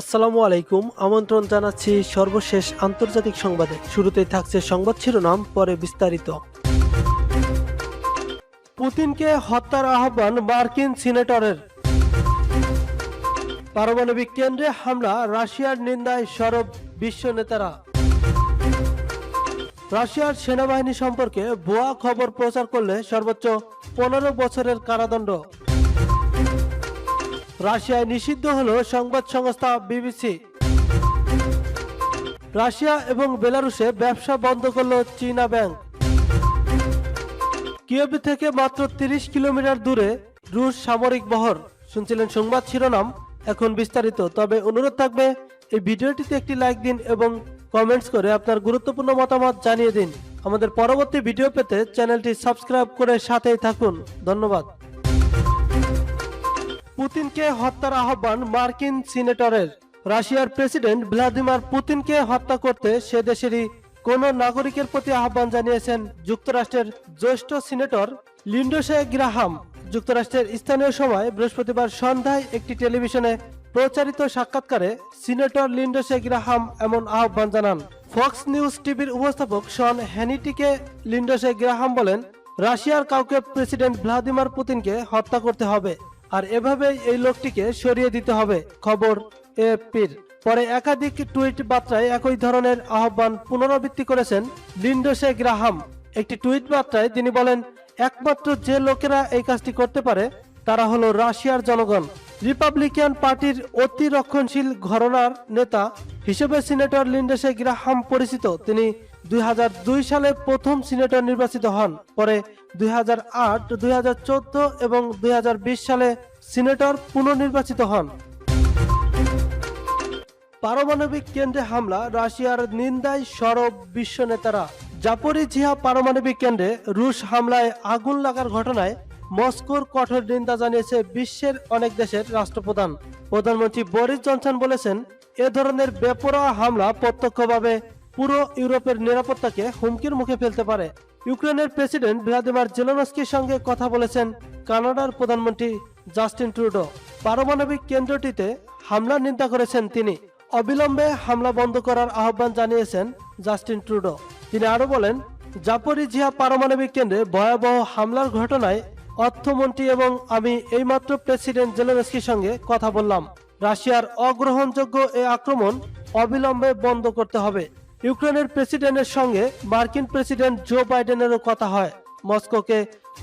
আসসালামু আলাইকুম, আমন্ত্রণ জানাচ্ছি সর্বশেষ আন্তর্জাতিক সংবাদে। শুরুতেই থাকছে সংবাদ শিরোনাম, পরে বিস্তারিত। পুতিনকে হত্যার আহ্বান মার্কিন সিনেটরের। পারমাণবিক কেন্দ্রে হামলা, রাশিয়ার নিন্দায় সরব বিশ্ব নেতারা। রাশিয়ার সেনাবাহিনী সম্পর্কে ভুয়া খবর প্রচার করলে সর্বোচ্চ পনেরো বছরের কারাদণ্ড। রাশিয়ায় নিষিদ্ধ হল সংবাদ সংস্থা বিবিসি। রাশিয়া এবং বেলারুশে ব্যবসা বন্ধ করল চীনা ব্যাংক। কিয়েভ থেকে মাত্র তিরিশ কিলোমিটার দূরে রুশ সামরিক বহর। শুনছিলেন সংবাদ শিরোনাম, এখন বিস্তারিত। তবে অনুরোধ থাকবে, এই ভিডিওটিতে একটি লাইক দিন এবং কমেন্টস করে আপনার গুরুত্বপূর্ণ মতামত জানিয়ে দিন। আমাদের পরবর্তী ভিডিও পেতে চ্যানেলটি সাবস্ক্রাইব করে সাথেই থাকুন। ধন্যবাদ। পুতিনকে হত্যার আহ্বান মার্কিন সিনেটরের। রাশিয়ার প্রেসিডেন্ট ভ্লাদিমির পুতিনকে হত্যা করতে সে দেশেরই কোন নাগরিকের প্রতি আহ্বান জানিয়েছেন যুক্তরাষ্ট্রের জ্যেষ্ঠ সিনেটর লিন্ডোসে গ্রাহাম। যুক্তরাষ্ট্রের স্থানীয় সময় বৃহস্পতিবার সন্ধ্যায় একটি টেলিভিশনে প্রচারিত সাক্ষাৎকারে সিনেটর লিন্ডোসে গ্রাহাম এমন আহ্বান জানান। ফক্স নিউজ টিভির উপস্থাপক শন হ্যানিটিকে লিন্ডোসে গ্রাহাম বলেন, রাশিয়ার কাউকে প্রেসিডেন্ট ভ্লাদিমির পুতিনকে হত্যা করতে হবে। আর এভাবেই এই লোকটিকে সরিয়ে দিতে হবে, খবর এপির। পরে একাধিক টুইট বার্তায় একই ধরনের আহ্বান পুনরাবৃত্তি করেছেন লিন্ডোসে গ্রাহাম। একটি টুইট বার্তায় তিনি বলেন, একমাত্র যে লোকেরা এই কাজটি করতে পারে, তারা হলো রাশিয়ার জনগণ। রিপাবলিকান পার্টির অতি রক্ষণশীল ঘরনার নেতা হিসেবে সিনেটর লিন্ডোসে গ্রাহাম পরিচিত। তিনি দুই হাজার দুই সালে প্রথম সিনেটর নির্বাচিত হন। পরে দুই আট এবং দুই সালে সিনেটর পুনর্নির্বাচিত হন। পারমাণবিক কেন্দ্রে হামলা, রাশিয়ার নিন্দায় সরব বিশ্ব নেতারা। জাপরিঝিয়া পারমাণবিক কেন্দ্রে রুশ হামলায় আগুন লাগার ঘটনায় মস্কোর কঠোর নিন্দা জানিয়েছে বিশ্বের অনেক দেশের রাষ্ট্রপ্রধান। প্রধানমন্ত্রী বরিস জনসন বলেছেন, এ ধরনের বেপরোয়া হামলা প্রত্যক্ষভাবে পুরো ইউরোপের নিরাপত্তাকে হুমকির মুখে ফেলতে পারে। ইউক্রেনের প্রেসিডেন্ট ভ্লাদিমির জেলেনস্কির সঙ্গে কথা বলেছেন কানাডার প্রধানমন্ত্রী জাস্টিন ট্রুডো। পারমাণবিক কেন্দ্রটিতে হামলার নিন্দা করেছেন তিনি। অবিলম্বে হামলা বন্ধ করার আহ্বান জানিয়েছেন জাস্টিন ট্রুডো। তিনি আরও বলেন জাপরিঝিয়া পারমাণবিক কেন্দ্রে ভয়াবহ হামলার ঘটনায় অর্থমন্ত্রী এবং আমি এইমাত্র প্রেসিডেন্ট জেলেনস্কির সঙ্গে কথা বললাম। রাশিয়ার অগ্রহণযোগ্য এই আক্রমণ অবিলম্বে বন্ধ করতে হবে। ইউক্রেনের প্রেসিডেন্টের সঙ্গে মার্কিন প্রেসিডেন্ট জো বাইডেনেরও কথা হয়। মস্কোকে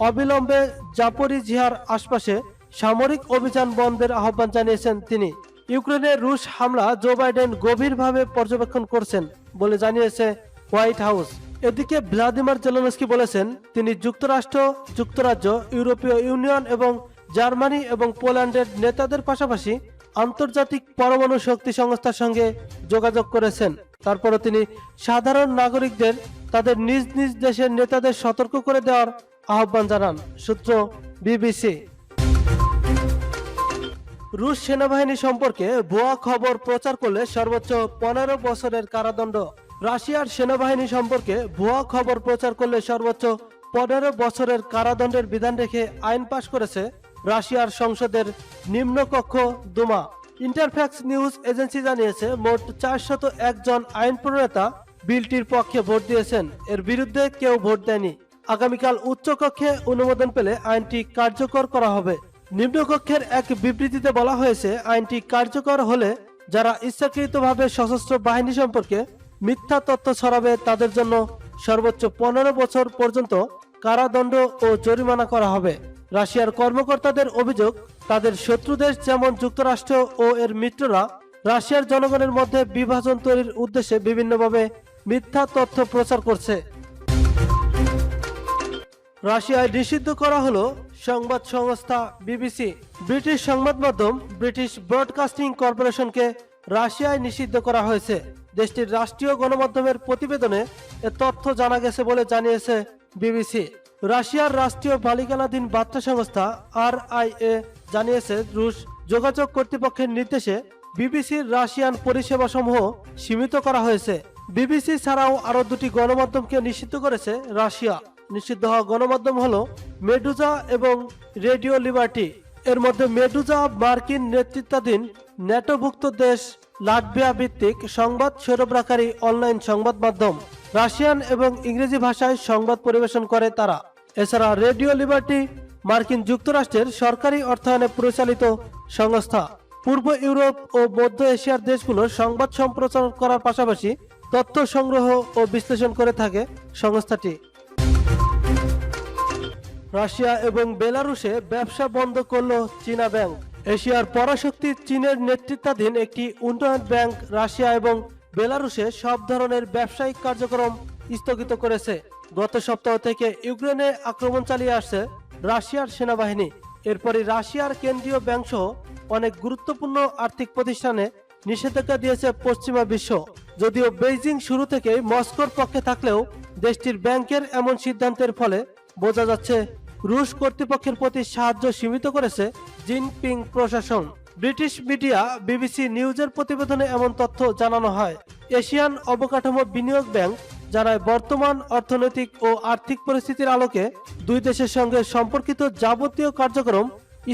অবিলম্বে জাপরিঝিয়ার আশপাশে সামরিক অভিযান বন্ধের আহ্বান জানিয়েছেন তিনি। ইউক্রেনের রুশ হামলা জো বাইডেন গভীরভাবে পর্যবেক্ষণ করছেন বলে জানিয়েছে হোয়াইট হাউস। এদিকে ভ্লাদিমির জেলেনস্কি বলেছেন, তিনি যুক্তরাষ্ট্র, যুক্তরাজ্য, ইউরোপীয় ইউনিয়ন এবং জার্মানি এবং পোল্যান্ডের নেতাদের পাশাপাশি আন্তর্জাতিক পরমাণু শক্তি সংস্থার সঙ্গে যোগাযোগ করেছেন। তারপরও তিনি সাধারণ নাগরিকদের তাদের নিজ নিজ দেশের নেতাদের সতর্ক করে দেওয়ার আহ্বান জানান, সূত্র বিবিসি। রুশ সেনাবাহিনী সম্পর্কে ভুয়া খবর প্রচার করলে সর্বোচ্চ পনেরো বছরের কারাদণ্ড। রাশিয়ার সেনাবাহিনী সম্পর্কে ভুয়া খবর প্রচার করলে সর্বোচ্চ পনেরো বছরের কারাদণ্ডের বিধান রেখে আইন পাশ করেছে রাশিয়ার সংসদের নিম্নকক্ষ দুমা। ইন্টারফ্যাক্স নিউজ এজেন্সি জানিয়েছে, মোট চারশত একজন আইন প্রণেতা বিলটির পক্ষে ভোট দিয়েছেন। এর বিরুদ্ধে কেউ ভোট দেয়নি। আগামীকাল উচ্চকক্ষে অনুমোদন পেলে আইনটি কার্যকর করা হবে। নিম্নকক্ষের এক বিবৃতিতে বলা হয়েছে, আইনটি কার্যকর হলে যারা ইচ্ছাকৃতভাবে সশস্ত্র বাহিনী সম্পর্কে মিথ্যা তথ্য ছড়াবে, তাদের জন্য সর্বোচ্চ পনেরো বছর পর্যন্ত কারাদণ্ড ও জরিমানা করা হবে। রাশিয়ার কর্মকর্তাদের অভিযোগ, তাদের শত্রু দেশ যেমন যুক্তরাষ্ট্র ও এর মিত্ররা, রাশিয়ার জনগণের মধ্যে বিভাজন তৈরির উদ্দেশ্যে বিভিন্নভাবে মিথ্যা তথ্য প্রচার করছে। রাশিয়ায় নিষিদ্ধ করা হলো সংবাদ সংস্থা বিবিসি। ব্রিটিশ সংবাদ মাধ্যম ব্রিটিশ ব্রডকাস্টিং কর্পোরেশনকে রাশিয়ায় নিষিদ্ধ করা হয়েছে। দেশটির রাষ্ট্রীয় গণমাধ্যমের প্রতিবেদনে এ তথ্য জানা গেছে বলে জানিয়েছে বিবিসি। রাশিয়ার রাষ্ট্রীয় মালিকানাধীন বার্তা সংস্থা আর আই এ জানিয়েছে, রুশ যোগাযোগ কর্তৃপক্ষের নির্দেশে বিবিসির রাশিয়ান পরিষেবা সমূহ সীমিত করা হয়েছে। বিবিসি ছাড়াও আরও দুটি গণমাধ্যমকে নিষিদ্ধ করেছে রাশিয়া। নিষিদ্ধ হওয়া গণমাধ্যম হল মেডুজা এবং রেডিও লিবার্টি। এর মধ্যে মেডুজা, মার্কিন নেতৃত্বাধীন ন্যাটোভুক্ত দেশ, লাটভিয়া ভিত্তিক সংবাদ সরবরাহকারী অনলাইন সংবাদ মাধ্যম। রাশিয়ান এবং ইংরেজি ভাষায় সংবাদ পরিবেশন করে তারা। এছাড়া রেডিও লিবার্টি, মার্কিন যুক্তরাষ্ট্রের সরকারি অর্থায়নে পরিচালিত সংস্থা। পূর্ব ইউরোপ ও মধ্য এশিয়ার দেশগুলোর সংবাদ সম্প্রচার করার পাশাপাশি তথ্য সংগ্রহ ও বিশ্লেষণ করে থাকে সংস্থাটি। রাশিয়া এবং বেলারুশে ব্যবসা বন্ধ করল চীনা ব্যাংক। এশিয়ার পরাশক্তি চীনের নেতৃত্বাধীন একটি উন্নয়ন ব্যাংক রাশিয়া এবং বেলারুশে সব ধরনের ব্যবসায়িক কার্যক্রম স্থগিত করেছে। গত সপ্তাহ থেকে ইউক্রেনে আক্রমণ চালিয়ে আসছে রাশিয়ার সেনাবাহিনী। এরপরই রাশিয়ার কেন্দ্রীয় ব্যাংক সহ অনেক গুরুত্বপূর্ণ আর্থিক প্রতিষ্ঠানে নিষেধাজ্ঞা দিয়েছে পশ্চিমা বিশ্ব। যদিও বেইজিং শুরু থেকেই মস্কোর পক্ষে থাকলেও দেশটির ব্যাংকের এমন সিদ্ধান্তের ফলে বোঝা যাচ্ছে, রুশ কর্তৃপক্ষের প্রতি সাহায্য সীমিত করেছে জিনপিং প্রশাসন। ব্রিটিশ মিডিয়া, বিবিসি নিউজের প্রতিবেদনে এমন তথ্য জানানো হয়। এশিয়ান অবকাঠামো বিনিয়োগ ব্যাংক জানায়, বর্তমান অর্থনৈতিক ও আর্থিক পরিস্থিতির আলোকে দুই দেশের সঙ্গে সম্পর্কিত যাবতীয় কার্যক্রম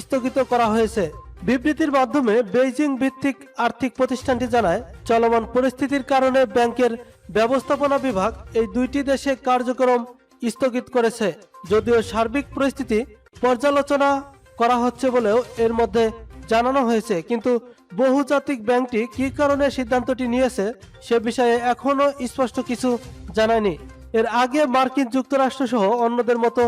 স্থগিত করা হয়েছে। বিবৃতির মাধ্যমে বেইজিং ভিত্তিক আর্থিক প্রতিষ্ঠানটি জানায়, চলমান পরিস্থিতির কারণে ব্যাংকের ব্যবস্থাপনা বিভাগ এই দুইটি দেশে কার্যক্রম স্থগিত করেছে। যদিও সার্বিক পরিস্থিতি পর্যালোচনা করা হচ্ছে বলেও এর মধ্যে জানানো হয়েছে, কিন্তু বহুজাতিক ব্যাংকটি কী কারণে সিদ্ধান্তটি নিয়েছে সে বিষয়ে এখনও স্পষ্ট কিছু জানায়নি। এর আগে মার্কিন যুক্তরাষ্ট্র সহ অন্যদের মতো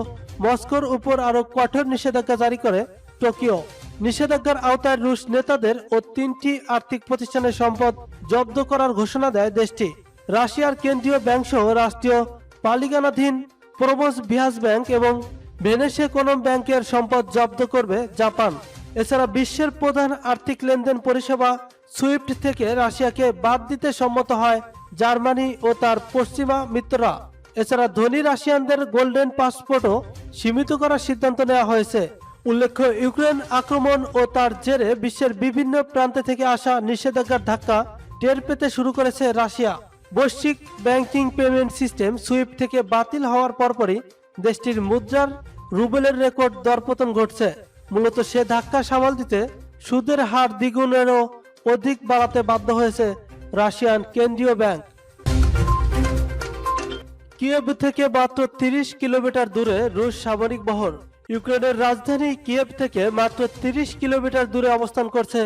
মস্কোর উপর আরও কঠোর নিষেধাজ্ঞা জারি করে টোকিও। নিষেধাজ্ঞার আওতায় রুশ নেতাদের ও তিনটি আর্থিক প্রতিষ্ঠানের সম্পদ জব্দ করার ঘোষণা দেয় দেশটি। রাশিয়ার কেন্দ্রীয় ব্যাংক সহ রাষ্ট্রীয় পালিগানাধীন প্রবোস ভিয়াস ব্যাংক এবং ভেনেসে কোনম ব্যাংকের সম্পদ জব্দ করবে জাপান। এছাড়া বিশ্বের প্রধান আর্থিক লেনদেন পরিষেবা সুইফট থেকে রাশিয়াকে বাদ দিতে সম্মত হয় জার্মানি ও তার পশ্চিমা মিত্ররা। এছাড়া ধনী রাশিয়ানদের গোল্ডেন পাসপোর্টও সীমিত করার সিদ্ধান্ত নেওয়া হয়েছে। উল্লেখ্য, ইউক্রেন আক্রমণ ও তার জেরে বিশ্বের বিভিন্ন প্রান্তে থেকে আসা নিষেধাজ্ঞার ধাক্কা টের পেতে শুরু করেছে রাশিয়া। বৈশ্বিক ব্যাংকিং পেমেন্ট সিস্টেম সুইফট থেকে বাতিল হওয়ার পরপরই দেশটির মুদ্রার রুবেলের রেকর্ড দরপতন ঘটছে। মূলত সে ধাক্কা সামাল দিতে সুদের হার দ্বিগুণেরও অধিক বাড়াতে বাধ্য হয়েছে রাশিয়ান কেন্দ্রীয় ব্যাংক। কিয়েভ থেকে মাত্র তিরিশ কিলোমিটার দূরে রুশ সামরিক বহর, ইউক্রেনের রাজধানী কিয়েভ থেকে মাত্র তিরিশ কিলোমিটার দূরে অবস্থান করছে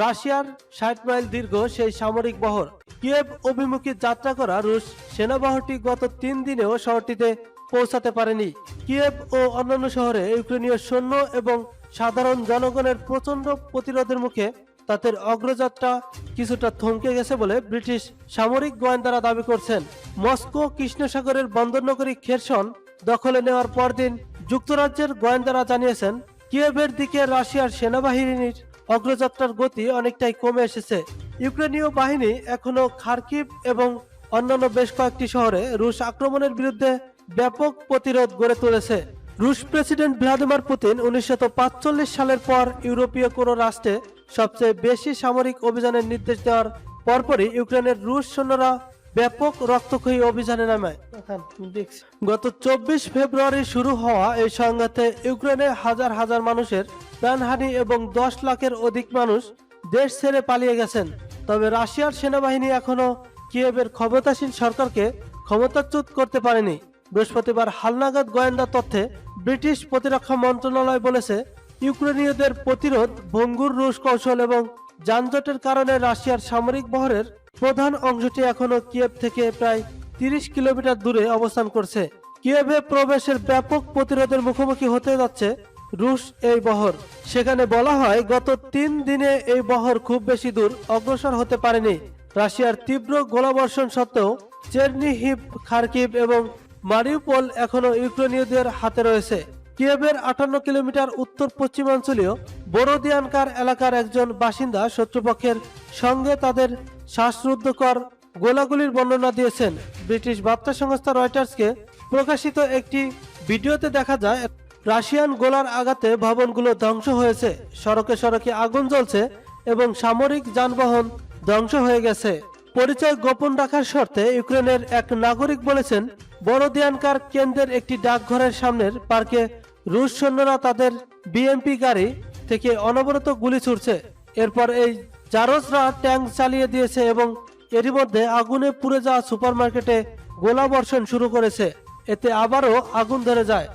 রাশিয়ার ষাট মাইল দীর্ঘ সেই সামরিক বহর। কিয়েভ অভিমুখী যাত্রা করা রুশ সেনাবহরটি গত তিন দিনেও শহরটিতে পৌঁছাতে পারেনি। কিয়েভ ও অন্যান্য শহরে ইউক্রেনীয় সৈন্য এবং সাধারণ জনগণের প্রচণ্ড প্রতিরোধের মুখে তাদের অগ্রযাত্রা কিছুটা থমকে গেছে বলে ব্রিটিশ সামরিক গোয়েন্দারা দাবি করছেন। মস্কো কৃষ্ণসাগরের বন্দরনগরী খেরসন দখলে নেওয়ার পরদিন যুক্তরাজ্যের গোয়েন্দারা জানিয়েছেন, কিয়েভের দিকে রাশিয়ার সেনাবাহিনীর অগ্রযাত্রার গতি অনেকটাই কমে এসেছে। ইউক্রেনীয় বাহিনী এখনও খার্কিভ এবং অন্যান্য বেশ কয়েকটি শহরে রুশ আক্রমণের বিরুদ্ধে ব্যাপক প্রতিরোধ গড়ে তুলেছে। রুশ প্রেসিডেন্ট ভ্লাদিমির পুতিন উনিশশো সালের পর ইউরোপীয় কোনো রাষ্ট্রে সবচেয়ে বেশি সামরিক অভিযানের নির্দেশ দেওয়ার পরপরই ইউক্রেনের রুশ সৈন্যরা ব্যাপক রক্তক্ষয়ী অভিযানে নামায় গত চব্বিশ ফেব্রুয়ারি শুরু হওয়া এই সংঘাতে ইউক্রেনে হাজার হাজার মানুষের প্রাণহানি এবং দশ লাখের অধিক মানুষ দেশ ছেড়ে পালিয়ে গেছেন। তবে রাশিয়ার সেনাবাহিনী এখনও কিয়েভের ক্ষমতাসীন সরকারকে ক্ষমতাচ্যুত করতে পারেনি। বৃহস্পতিবার হালনাগাদ গোয়েন্দা তথ্যে ব্রিটিশ প্রতিরক্ষা মন্ত্রণালয় বলেছে, ইউক্রেনীয়দের প্রতিরোধ, ভঙ্গুর রুশ কৌশল এবং যানজটের কারণে রাশিয়ার সামরিক বহরের প্রধান অংশটি এখনও কিয়েভ থেকে প্রায় তিরিশ কিলোমিটার দূরে অবস্থান করছে। কিয়েভে প্রবেশের ব্যাপক প্রতিরোধের মুখোমুখি হতে যাচ্ছে রুশ এই বহর। সেখানে বলা হয়, গত তিন দিনে এই বহর খুব বেশি দূর অগ্রসর হতে পারেনি। রাশিয়ার তীব্র গোলাবর্ষণ সত্ত্বেও চেরনিহিভ, খার্কিভ এবং মারিউপোল এখনও ইউক্রেনীয়দের হাতে রয়েছে। কিয়েভের আটান্ন কিলোমিটার উত্তর পশ্চিমাঞ্চলীয় বোরোদিয়ানকার এলাকার একজন বাসিন্দা শত্রুপক্ষের সঙ্গে তাদের শ্বাসরুদ্ধকর গোলাগুলির বর্ণনা দিয়েছেন। ব্রিটিশ বার্তা সংস্থা রয়টার্সকে প্রকাশিত একটি ভিডিওতে দেখা যায়, রাশিয়ান গোলার আঘাতে ভবনগুলো ধ্বংস হয়েছে, সড়কে সড়কে আগুন জ্বলছে এবং সামরিক যানবাহন ধ্বংস হয়ে গেছে। পরিচয় গোপন রাখার শর্তে ইউক্রেনের এক নাগরিক বলেছেন বড়দিয়ানকার কেন্দ্রের একটি ডাকঘরের সামনের পার্কে রুশ সৈন্যরা তাদের বিএমপি গাড়ি থেকে অনবরত গুলি ছুটছে এরপর এই জারসরা ট্যাঙ্ক চালিয়ে দিয়েছে এবং এরই মধ্যে আগুনে পুড়ে যাওয়া সুপারমার্কেটে গোলা বর্ষণ শুরু করেছে। এতে আবারও আগুন ধরে যায়।